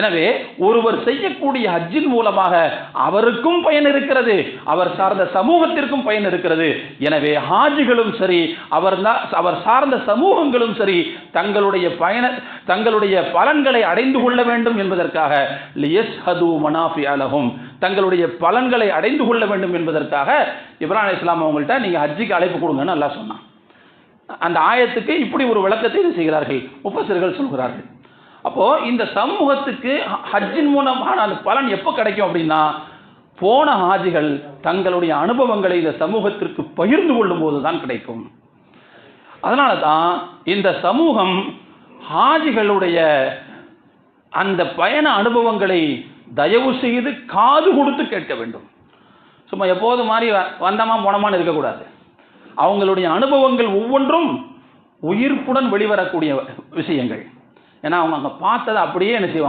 எனவே ஒருவர் செய்யக்கூடிய ஹஜ்ஜின் மூலமாக அவருக்கும் பயன் இருக்கிறது அவர் சார்ந்த சமூகத்திற்கும் பயன் இருக்கிறது. எனவே ஹாஜிகளும் சரி அவர் அவர் சார்ந்த சமூகங்களும் சரி தங்களுடைய பயண தங்களுடைய பலன்களை அடைந்து கொள்ள வேண்டும் என்பதற்காக லியஸ் ஹது மனாஃபி அலகும் தங்களுடைய பலன்களை அடைந்து கொள்ள வேண்டும் என்பதற்காக இப்ரான் இஸ்லாம் அவங்கள்ட்ட நீங்கள் ஹஜ்ஜிக்கு அழைப்பு கொடுங்கன்னு நல்லா சொன்னான். அந்த ஆயத்துக்கு இப்படி ஒரு விளக்கத்தை செய்கிறார்கள். முப்பசிர்கள் சொல்கிறார்கள். அப்போது இந்த சமூகத்துக்கு ஹ- ஹஜ்ஜின் மூலமான அந்த பலன் எப்போ கிடைக்கும் அப்படின்னா போன ஹாஜிகள் தங்களுடைய அனுபவங்களை இந்த சமூகத்திற்கு பகிர்ந்து கொள்ளும் போது தான் கிடைக்கும். அதனால தான் இந்த சமூகம் ஹாஜிகளுடைய அந்த பயண அனுபவங்களை தயவு செய்து காது கொடுத்து கேட்க வேண்டும். சும்மா எப்போது மாதிரி வ- வந்தமா போனமான்னு இருக்கக்கூடாது. அவங்களுடைய அனுபவங்கள் ஒவ்வொன்றும் உயிர்ப்புடன் வெளிவரக்கூடிய விஷயங்கள். ஏன்னா அவங்க அங்கே பார்த்ததை அப்படியே என்ன செய்வாங்க?